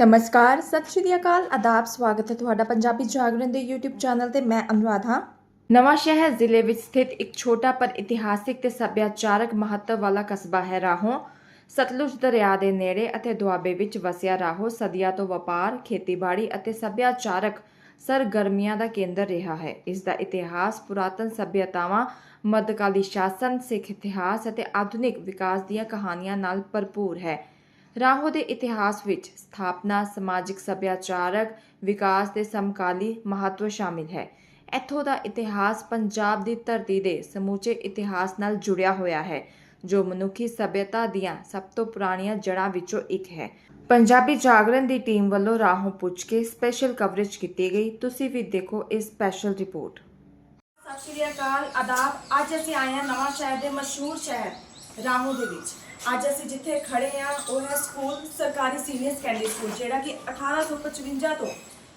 ਨਮਸਕਾਰ, ਸਤਿ ਸ਼੍ਰੀ ਅਕਾਲ, ਆਦਾਬ, ਸਵਾਗਤ ਹੈ ਤੁਹਾਡਾ ਪੰਜਾਬੀ ਜਾਗਰਣ ਦੇ YouTube ਚੈਨਲ ਤੇ ਮੈਂ ਅਨੁਰਾਧ। ਹਾਂ ਨਵਾਂ ਸ਼ਹਿਰ ਜ਼ਿਲ੍ਹੇ ਵਿੱਚ ਸਥਿਤ ਇੱਕ ਛੋਟਾ ਪਰ ਇਤਿਹਾਸਿਕ ਤੇ ਸੱਭਿਆਚਾਰਕ ਮਹੱਤਵ ਵਾਲਾ ਕਸਬਾ ਹੈ ਰਾਹੋਂ। ਸਤਲੁਜ ਦਰਿਆ ਦੇ ਨੇੜੇ ਅਤੇ ਦੁਆਬੇ ਵਿੱਚ ਵਸਿਆ ਰਾਹੋਂ ਸਦੀਆਂ ਤੋਂ ਵਪਾਰ, ਖੇਤੀਬਾੜੀ ਅਤੇ ਸੱਭਿਆਚਾਰਕ ਸਰਗਰਮੀਆਂ ਦਾ ਕੇਂਦਰ ਰਿਹਾ ਹੈ। ਇਸ ਦਾ ਇਤਿਹਾਸ ਪੁਰਾਤਨ ਸੱਭਿਅਤਾਵਾਂ, ਮੱਧਕਾਲੀ ਸ਼ਾਸਨ, ਸਿੱਖ ਇਤਿਹਾਸ ਅਤੇ ਆਧੁਨਿਕ ਵਿਕਾਸ ਦੀਆਂ ਕਹਾਣੀਆਂ ਨਾਲ ਭਰਪੂਰ ਹੈ। ਰਾਹੋ ਦੇ ਇਤਿਹਾਸ ਵਿੱਚ ਸਥਾਪਨਾ, ਸਮਾਜਿਕ ਸੱਭਿਆਚਾਰਕ ਵਿਕਾਸ ਦੇ ਸਮਕਾਲੀ ਮਹੱਤਵ ਸ਼ਾਮਿਲ ਹੈ। ਇੱਥੋਂ ਦਾ ਇਤਿਹਾਸ ਪੰਜਾਬ ਦੀ ਧਰਤੀ ਦੇ ਸਮੂਚੇ ਇਤਿਹਾਸ ਨਾਲ ਜੁੜਿਆ ਹੋਇਆ ਹੈ, ਜੋ ਮਨੁੱਖੀ ਸੱਭਿਅਤਾ ਦੀਆਂ ਸਭ ਤੋਂ ਪੁਰਾਣੀਆਂ ਜੜ੍ਹਾਂ ਵਿੱਚੋਂ ਇੱਕ ਹੈ। ਪੰਜਾਬੀ ਜਾਗਰਣ ਦੀ ਟੀਮ ਵੱਲੋਂ ਰਾਹੋਂ ਪੁੱਛ ਕੇ ਸਪੈਸ਼ਲ ਕਵਰੇਜ ਕੀਤੀ ਗਈ। ਤੁਸੀਂ ਵੀ ਦੇਖੋ ਇਸ ਸਪੈਸ਼ਲ ਰਿਪੋਰਟ। ਸਤਿ ਸ਼੍ਰੀ ਅਕਾਲ, ਆਦਾਬ। ਅੱਜ ਅਸੀਂ ਆਏ ਹਾਂ ਨਵਾਂ ਸ਼ਹਿਰ ਦੇ ਮਸ਼ਹੂਰ ਸ਼ਹਿਰ। ਰਾਹੋਂ ਦੇ ਵਿੱਚ। ਅੱਜ ਅਸੀਂ ਜਿੱਥੇ ਖੜੇ ਹਾਂ, ਉਹ ਹੈ ਸਕੂਲ, ਸਰਕਾਰੀ ਸੀਨੀਅਰ ਸੈਕੰਡਰੀ ਸਕੂਲ, ਜਿਹੜਾ ਕਿ 1855 ਤੋਂ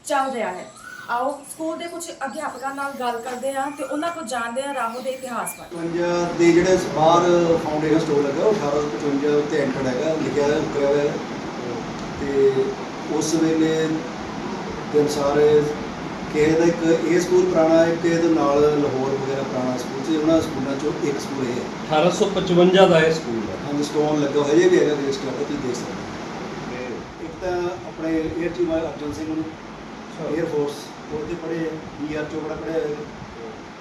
ਚੱਲ ਰਿਹਾ ਹੈ। ਆਓ, ਸਕੂਲ ਦੇ ਕੁਝ ਅਧਿਆਪਕਾਂ ਨਾਲ ਗੱਲ ਕਰਦੇ ਹਾਂ ਤੇ ਉਹਨਾਂ ਕੋਲ ਜਾਣਦੇ ਹਾਂ ਰਾਹੋਂ ਦੇ ਇਤਿਹਾਸ ਬਾਰੇ। 55 ਦੇ ਜਿਹੜੇ ਬਾਹਰ ਫਾਊਂਡੇਸ਼ਨ ਸਟੋਰ ਲੱਗਾ ਉਹ 1855 ਉੱਤੇ ਐਂਟਰ ਹੈਗਾ, ਲਿਖਿਆ ਹੋਇਆ, ਕਰਿਆ ਹੋਇਆ ਤੇ ਉਸ ਵੇਲੇ ਦੇ ਅਨੁਸਾਰ ਕਿਸੇ ਦਾ ਇੱਕ ਇਹ ਸਕੂਲ ਪੁਰਾਣਾ ਹੈ ਕਿ ਇਹਦੇ ਨਾਲ ਲਾਹੌਰ ਵਗੈਰਾ ਪੁਰਾਣਾ ਸਕੂਲ ਸੀ ਉਹਨਾਂ ਸਕੂਲਾਂ ਚੋਂ ਇੱਕ ਸਕੂਲ ਇਹ ਹੈ। 1855 ਦਾ ਇਹ ਸਕੂਲ ਹੈ। ਹਾਂਜੀ ਸਟੋਨ ਲੱਗਾ ਹੋਇਆ ਜੇ ਵੀ ਹੈਗਾ ਵੇਸਟ ਕਰਦਾ ਤੁਸੀਂ ਦੇਖ ਸਕਦੇ ਹੋ। ਤੇ ਇੱਕ ਤਾਂ ਆਪਣੇ 에ਅਰ ਚੀਫ ਅਰਜਨ ਸਿੰਘ ਨੂੰ 에ਅਰ ਫੋਰਸ ਉਹਦੇ ਪੜ੍ਹੇ ਬੀਆਰ ਚੋਪੜਾ ਪੜ੍ਹੇ ਹੋਏ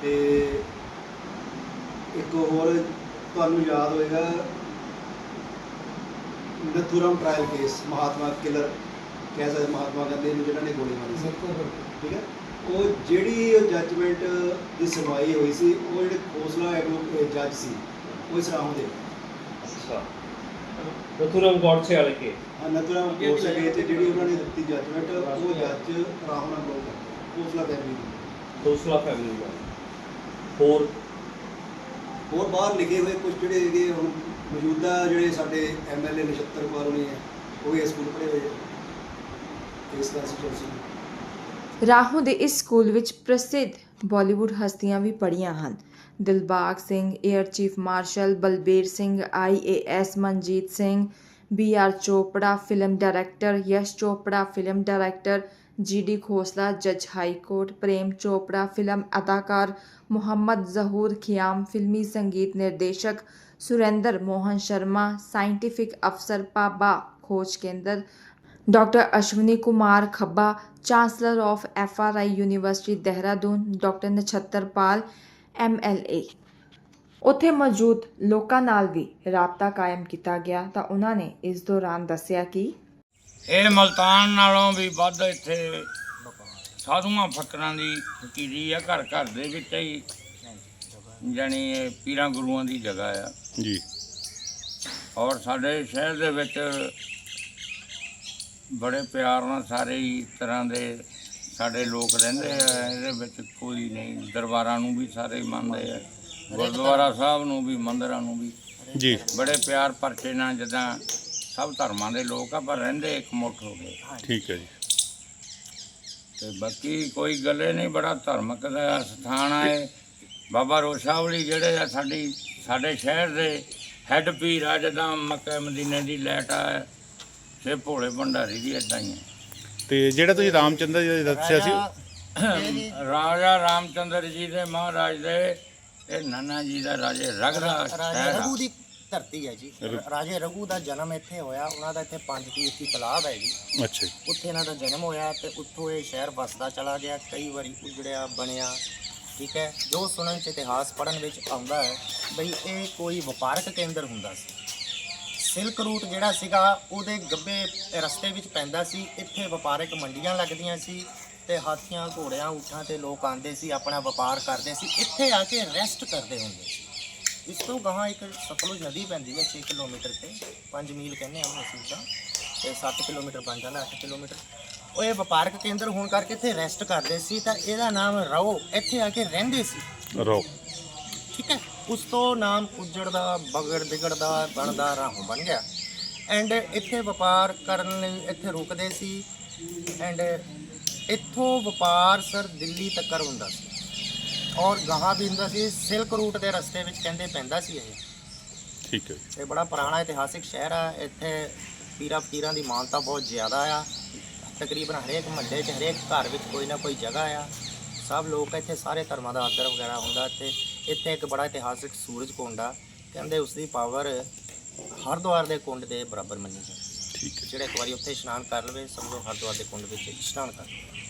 ਤੇ ਇੱਕ ਹੋਰ ਤੁਹਾਨੂੰ ਯਾਦ ਹੋਏਗਾ Nathuram trial case Mahatma killer ਕਹਿ ਸਕਦੇ ਮਹਾਤਮਾ ਗਾਂਧੀ ਨੂੰ ਜਿਹਨਾਂ ਨੇ ਗੋਲੀ ਮਾਰੀ ਸੀ। ਠੀਕ ਹੈ? ਉਹ ਜਿਹੜੀ ਜੱਜਮੈਂਟ ਦੀ ਸੁਣਵਾਈ ਹੋਈ ਸੀ ਉਹ ਜਿਹੜੇ ਖੋਸਲਾ ਐਡਵੋਕੇਟ ਜੱਜ ਸੀ ਉਹ ਇਸ ਰਾਮ ਦੇ ਅੱਛਾ। ਨਥੂਰਾਮ ਗੌਡਸੇ ਵਾਲੇ ਕੇ? ਨਥੂਰਾਮ ਕੋਰਸ ਗਏ ਤੇ ਜਿਹੜੀ ਉਹਨਾਂ ਨੇ ਦਿੱਤੀ ਜੱਜਮੈਂਟ ਉਹ ਜੱਜ ਰਾਮ। ਨਾਲ ਬਰੋ ਖੋਸਲਾ ਫੈਮਿਲੀ ਦੀ। ਦੋਸਲਾ ਫੈਮਿਲੀ ਦਾ। ਹੋਰ? ਹੋਰ ਬਾਹਰ ਲਿਖੇ ਹੋਏ ਕੁਝ ਜਿਹੜੇ ਹੈਗੇ ਹੁਣ ਮੌਜੂਦਾ ਜਿਹੜੇ ਸਾਡੇ ਐਮਐਲਏ ਨਛੱਤਰ ਕੁਮਾਰ ਹੈ ਉਹ ਵੀ ਇਸ ਸਕੂਲ ਪੜ੍ਹੇ ਹੋਏ ਇਸ ਦਾ ਸੀ ਰਾਹੋਂ ਦੇ ਇਸ ਸਕੂਲ ਵਿੱਚ ਪ੍ਰਸਿੱਧ ਬਾਲੀਵੁੱਡ ਹਸਤੀਆਂ ਵੀ ਪੜ੍ਹੀਆਂ ਹਨ। Dilbagh Singh air chief marshal, Balbir Singh IAS Manjit Singh, B R Chopra, film director, Yash Chopra, film director GD Khosla, ਜੱਜ high court, Prem Chopra, film ਅਦਾਕਾਰ ਮੁਹੰਮਦ ਜ਼ਹੂਰ ਖਿਆਮ, ਫਿਲਮੀ ਸੰਗੀਤ ਨਿਰਦੇਸ਼ਕ ਸੁਰਿੰਦਰ ਮੋਹਨ ਸ਼ਰਮਾ, ਸਾਇੰਟਿਫਿਕ ਅਫਸਰ ਪਾਬਾ ਖੋਜ ਕੇਂਦਰ doctor Ashwani Kumar ਖੱਬਾ chancellor of FRI university Dehradun doctor Nachhatar Pal MLA ਉੱਥੇ ਮੌਜੂਦ ਲੋਕਾਂ ਨਾਲ ਵੀ ਰਾਬਤਾ ਕਾਇਮ ਕੀਤਾ ਗਿਆ ਤਾਂ ਉਹਨਾਂ ਨੇ ਇਸ ਦੌਰਾਨ ਦੱਸਿਆ ਕਿ ਇਹ ਮਲਤਾਨ ਨਾਲੋਂ ਵੀ ਵੱਧ ਇੱਥੇ ਸਾਧੂਆਂ ਫਕਰਾਂ ਦੀ ਫਕੀਰੀ ਆ ਘਰ ਘਰ ਦੇ ਵਿੱਚ ਹੀ ਜਾਣੀ ਇਹ ਪੀਰਾਂ ਗੁਰੂਆਂ ਦੀ ਜਗ੍ਹਾ ਆ। ਜੀ। ਔਰ ਸਾਡੇ ਸ਼ਹਿਰ ਦੇ ਵਿੱਚ ਬੜੇ ਪਿਆਰ ਨਾਲ ਸਾਰੇ ਹੀ ਤਰ੍ਹਾਂ ਦੇ ਸਾਡੇ ਲੋਕ ਰਹਿੰਦੇ ਆ ਇਹਦੇ ਵਿੱਚ ਕੋਈ ਨਹੀਂ ਦਰਬਾਰਾਂ ਨੂੰ ਵੀ ਸਾਰੇ ਮੰਨਦੇ ਆ ਗੁਰਦੁਆਰਾ ਸਾਹਿਬ ਨੂੰ ਵੀ ਮੰਦਰਾਂ ਨੂੰ ਵੀ। ਜੀ। ਬੜੇ ਪਿਆਰ ਪਰਚੇ ਨਾਲ ਜਿੱਦਾਂ ਸਭ ਧਰਮਾਂ ਦੇ ਲੋਕ ਆ ਪਰ ਰਹਿੰਦੇ ਇੱਕ ਮੁੱਠ ਹੋ ਗਏ ਠੀਕ ਹੈ ਜੀ। ਤੇ ਬਾਕੀ ਕੋਈ ਗੱਲੇ ਨਹੀਂ ਬੜਾ ਧਾਰਮਿਕ ਦਾ ਸਥਾਨ ਆ ਇਹ। ਬਾਬਾ ਰੋਸ਼ਾਵਲੀ ਜਿਹੜੇ ਆ ਸਾਡੀ ਸਾਡੇ ਸ਼ਹਿਰ ਦੇ ਹੈੱਡ ਪੀਰ ਆ ਜਦਾਂ ਮੱਕਾ ਮਦੀਨੇ ਦੀ ਲੈਟ ਆ ਸੇ ਭੋਲੇ ਭੰਡਾਰੀ ਦੀ ਇਦਾਂ ਹੀ ਤੇ ਜਿਹੜਾ ਤੁਸੀਂ ਰਾਮਚੰਦਰ ਜੀ ਦਾ ਦੱਸਿਆ ਸੀ ਰਾਜਾ ਰਾਮਚੰਦਰ ਜੀ ਦੇ ਮਹਾਰਾਜ ਦੇ ਇਹ ਨਾਨਾ ਜੀ ਦਾ ਰਾਜੇ ਰਗ ਦਾ ਰਾਜੇ ਸ਼ਹਿਰ। ਆ ਰਘੂ ਦੀ ਧਰਤੀ ਹੈ ਜੀ। ਰਾਜੇ ਰਘੂ ਦਾ ਜਨਮ ਇੱਥੇ ਹੋਇਆ। ਉਹਨਾਂ ਦਾ ਇੱਥੇ ਪੰਜ ਤੀਰਥੀ ਤਲਾਬ ਹੈ ਜੀ। ਅੱਛਾ ਜੀ। ਉੱਥੇ ਇਹਨਾਂ ਦਾ ਜਨਮ ਹੋਇਆ ਤੇ ਉੱਥੋਂ ਇਹ ਸ਼ਹਿਰ ਵਸਦਾ ਚਲਾ ਗਿਆ। ਕਈ ਵਾਰੀ ਉਜੜਿਆ ਬਣਿਆ ਠੀਕ ਹੈ। ਜੋ ਸੁਣਨ ਚ ਇਤਿਹਾਸ ਪੜਨ ਵਿੱਚ ਆਉਂਦਾ ਹੈ ਬਈ ਇਹ ਕੋਈ ਵਪਾਰਕ ਕੇਂਦਰ ਹੁੰਦਾ ਸੀ। ਸਿਲਕ ਰੂਟ ਜਿਹੜਾ ਸੀਗਾ ਉਹਦੇ ਗੱਬੇ ਰਸਤੇ ਵਿੱਚ ਪੈਂਦਾ ਸੀ। ਇੱਥੇ ਵਪਾਰਕ ਮੰਡੀਆਂ ਲੱਗਦੀਆਂ ਸੀ ਤੇ ਹਾਥੀਆਂ ਘੋੜਿਆਂ ਊਠਾਂ ਤੇ ਲੋਕ ਆਉਂਦੇ ਸੀ ਆਪਣਾ ਵਪਾਰ ਕਰਦੇ ਸੀ। ਇੱਥੇ ਆ ਕੇ ਰੈਸਟ ਕਰਦੇ ਹੁੰਦੇ ਸੀ। ਇਸ ਤੋਂ ਗਾਹਾਂ ਇੱਕ ਸਤਲੁਜ ਨਦੀ ਪੈਂਦੀ ਹੈ 6 ਕਿਲੋਮੀਟਰ ਤੇ 5 ਮੀਲ ਕਹਿੰਦੇ ਆ ਅਸੀਂ ਤਾਂ ਤੇ 7 ਕਿਲੋਮੀਟਰ ਬਣ ਜਾਂਦਾ 8 ਕਿਲੋਮੀਟਰ। ਉਹ ਇਹ ਵਪਾਰਕ ਕੇਂਦਰ ਹੋਣ ਕਰਕੇ ਇੱਥੇ ਰੈਸਟ ਕਰਦੇ ਸੀ ਤਾਂ ਇਹਦਾ ਨਾਮ ਰਓ। ਇੱਥੇ ਆ ਕੇ ਰਹਿੰਦੇ ਸੀ। ਰੋ ਠੀਕ ਹੈ। ਉਸ ਤੋਂ ਨਾਮ ਉਜੜਦਾ ਬਗੜ ਵਿਗੜਦਾ ਬਣਦਾ ਰਾਹੋਂ ਬਣ ਗਿਆ। ਐਂਡ ਇੱਥੇ ਵਪਾਰ ਕਰਨ ਲਈ ਇੱਥੇ ਰੁਕਦੇ ਸੀ। ਐਂਡ ਇੱਥੋਂ ਵਪਾਰ ਸਰ ਦਿੱਲੀ ਤੱਕ ਹੁੰਦਾ ਸੀ। ਔਰ ਗਾਹਾਂ ਵੀ ਹੁੰਦਾ ਸੀ ਸਿਲਕ ਰੂਟ ਦੇ ਰਸਤੇ ਵਿੱਚ ਕਹਿੰਦੇ ਪੈਂਦਾ ਸੀ ਇਹ। ਠੀਕ ਹੈ ਇਹ ਬੜਾ ਪੁਰਾਣਾ ਇਤਿਹਾਸਿਕ ਸ਼ਹਿਰ ਆ। ਇੱਥੇ ਪੀਰਾਂ ਫਕੀਰਾਂ ਦੀ ਮਾਨਤਾ ਬਹੁਤ ਜ਼ਿਆਦਾ ਆ। ਤਕਰੀਬਨ ਹਰੇਕ ਮਹੱਲੇ 'ਚ ਹਰੇਕ ਘਰ ਵਿੱਚ ਕੋਈ ਨਾ ਕੋਈ ਜਗ੍ਹਾ ਆ। ਸਭ ਲੋਕ ਇੱਥੇ ਸਾਰੇ ਧਰਮਾਂ ਦਾ ਆਦਰ ਵਗੈਰਾ ਹੁੰਦਾ ਤੇ ਇੱਥੇ ਇੱਕ ਬੜਾ ਇਤਿਹਾਸਿਕ ਸੂਰਜ ਕੁੰਡ ਆ। ਕਹਿੰਦੇ ਉਸ ਦੀ ਪਾਵਰ ਹਰਿਦੁਆਰ ਦੇ ਕੁੰਡ ਦੇ ਬਰਾਬਰ ਮੰਨੀ ਜਾਂਦੀ ਠੀਕ ਹੈ। ਜਿਹੜਾ ਇੱਕ ਵਾਰੀ ਉੱਥੇ ਇਸ਼ਨਾਨ ਕਰ ਲਵੇ ਸਮਝੋ ਹਰਿਦੁਆਰ ਦੇ ਕੁੰਡ ਵਿੱਚ ਇਸ਼ਨਾਨ ਕਰ ਲਵੇ।